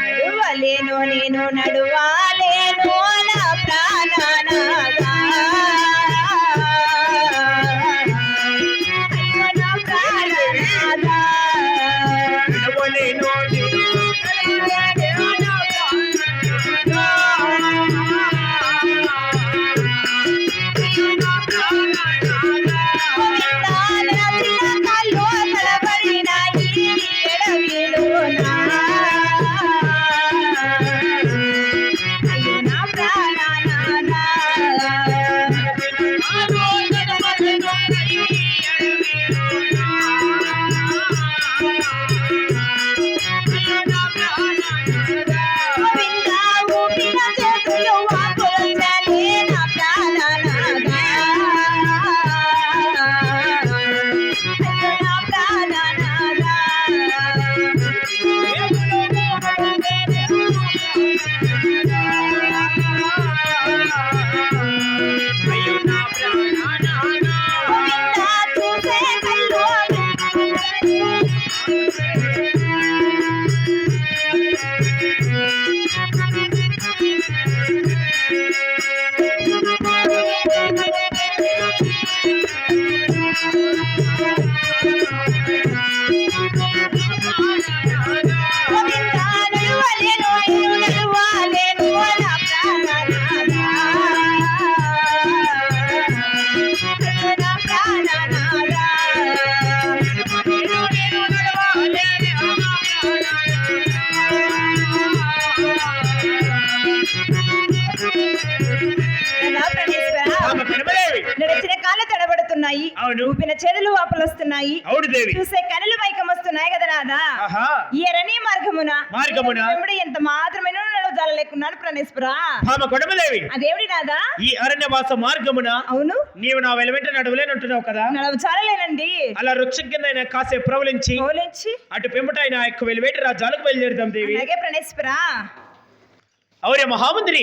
నడువలేను నేను నడువాలేను నడిచిన కాళ్ళు తడబడుతున్నాయి ఊపిన చెడులు వాపులు వస్తున్నాయి. అవును దేవి. చూసే కనులు మైకం వస్తున్నాయి కదా ఈ ఎరణి మార్గమున మార్గమున? ఎంత మాత్రమే జాల లేకున్నాడు ప్రణేశ్వరా. బామ్మ పద్మదేవి అదేవిడి నాదా ఈ అరణ్యవాస మార్గమున అవును. నీవు నా వెలువెంట నడువులేనంటున్నావు కదా. నడవ చాలలేనండి. అలా వృక్షం కింద కాసేపు ప్రవలించి ఓలించి అటు పెంపట ఆయన యొక్క వెలువేటి రాజ్యాలకు బయలుదేరుతాం దేవి. అలాగే ప్రణేశ్వరా. ಅವರೇ ಮಹಾಮಂತ್ರಿ.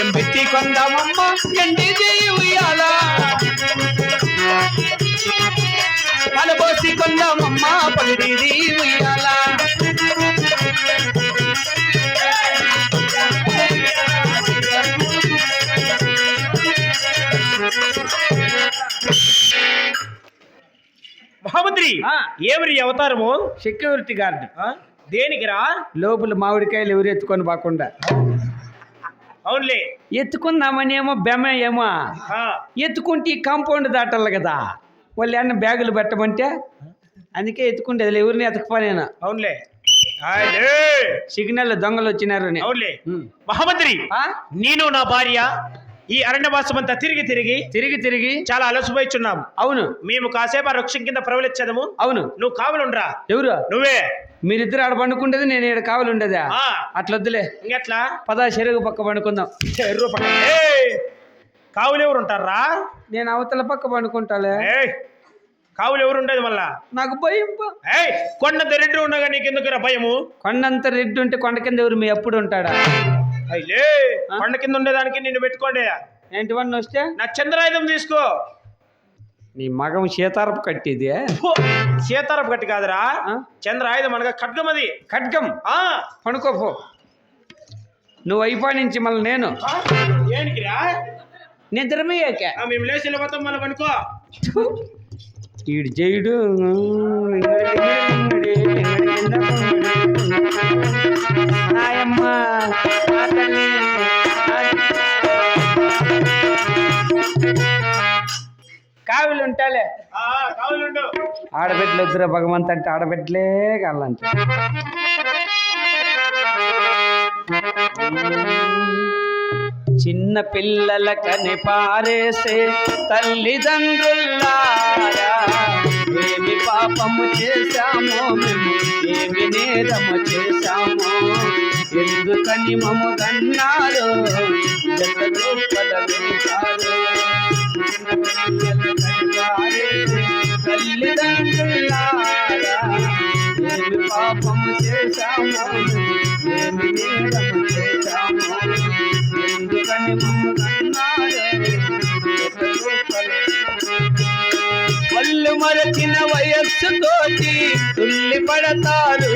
ఎంబెట్టి కొందామమ్మ ఎండి ఏమరి ఈ అవతారము? Security guard? దేనికిరా లోపల మామిడికాయలు ఎవరు ఎత్తుకొని పోకుండా అవునులే. ఎత్తుకుందామని ఏమో బెమ్మ ఏమో. ఎత్తుకుంటే ఈ కాంపౌండ్ దాటాలి కదా. వాళ్ళు ఏమన్నా బ్యాగులు పెట్టమంటే అందుకే ఎత్తుకుంటేది ఎవరిని ఎతకపోనేనా అవునులే. సిగ్నల్ దొంగలు వచ్చినారు. అవునులే. ఆ? నేను నా భార్య? ఈ అరణ్యవాసం అంతా తిరిగి తిరిగి తిరిగి తిరిగి చాలా అలసిపోయిచున్నాం. అవును. మేము కాసేపు ఆ వృక్షం కింద ప్రవలించదము. అవును. నువ్వు కావలుండ్రా. ఎవరు? నువ్వే. మీరిద్దరు ఆడ పండుకుంటేది నేను ఇక్కడ కావాలి ఉండేదా. అట్లా వద్దులే ఇంకెట్లా? పదా చెరుగు పక్క పండుకుందాం. ఏయ్! కావులు ఎవరు ఉంటారా నేను అవతల పక్క పండుకుంటాలే! కావులు ఎవరు ఉండేది మళ్ళా? నాకు భయం కొండంత రెడ్డి ఉండగా నీకెందుకురా భయము? కొండంత రెడ్డి ఉంటే కొండ కింద ఎవరు మీ ఎప్పుడు ఉంటాడా? అయ్యే? కొండ కింద ఉండేదానికి నిన్ను పెట్టుకోండి ఏంటివన్నీ వస్తే? నా చంద్రాయుధం తీసుకో. నీ మగం సీతారపు కట్టిది! సీతారపు గట్టి కాదురా? చంద్రాయుధం అనగా ఖడ్గం ఆ. పడుకోపో నువ్వు అయిపోయి నుంచి మళ్ళీ నేను? ఏనికిరా నిద్రమయ్యాక మేము లేచి వెళ్ళిపోతాం మళ్ళీ పనుకో. ఈడు జయుడు ఆడబిడ్డలు వద్దురా భగవంత్ అంటే ఆడబిడ్డలే కావాలంట. చిన్న పిల్లల కని పారేసే తల్లిదండ్రులారా ఏమి పాపము చేశామో మేము ఏమి నేరము చేశామో ఎందుకని మము కన్నారో వయస్సుతోటి తుల్లి పడతారు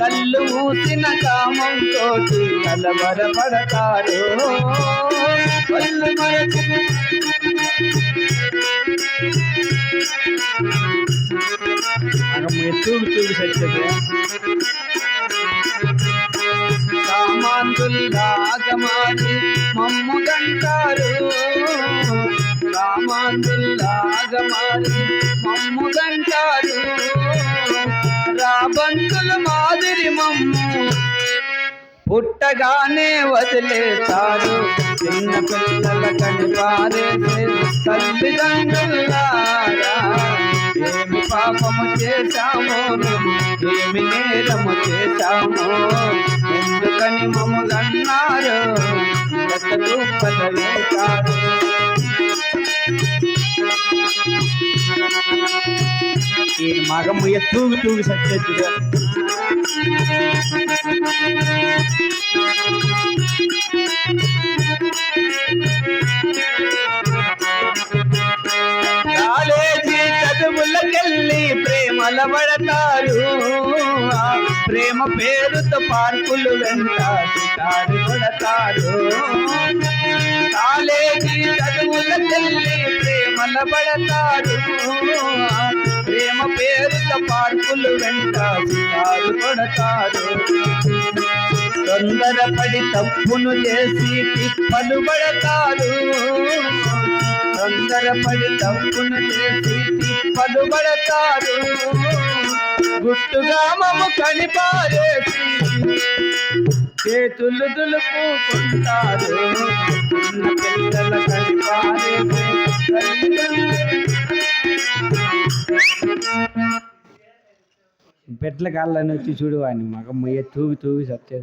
కళ్ళు మూసిన కామంతో కలవర పడతారు. వాళ్ళు మరచిన తూగు తూగు సత్యమే. సామాంతుల్లాగమాని మమ్ము గంటారు పుట్టగానే వదిలేస్తారు. చిన్న పిల్లల కని తల్లిదండ్రులారా. ఏమి పాపము చేశామో ఏమి నేరము చేశామో ఎందుకని మమ్మల్న్నారు? గతలు పదవేశారు ఈ మగము తూగు తూగి సత్యచ్చుగా కాలేజీ చదువులకెళ్ళి ప్రేమల పడతారు. ప్రేమ పేరుతో పార్కులు వెంట షికారు కొడతారు. కాలేజీ చదువులకెళ్ళి ప్రేమల పడతారు. ప్రేమ పేరుత పార్కులు వెంట షికారు కొడతారు. తొందరపడి తప్పును చేసి తిప్పలు పడతారు. తొందరపడి తప్పును చేసి తిప్పలు పడతారు. గుట్టుగా మమ్మ కనిపారేసి చేతులు దులుపుకుంటారు. పిల్లల కనిపారేసి బెడ్ల కాళ్ళని వచ్చి చూడు అని మగ మొయ్య తూగి తూగి సత్య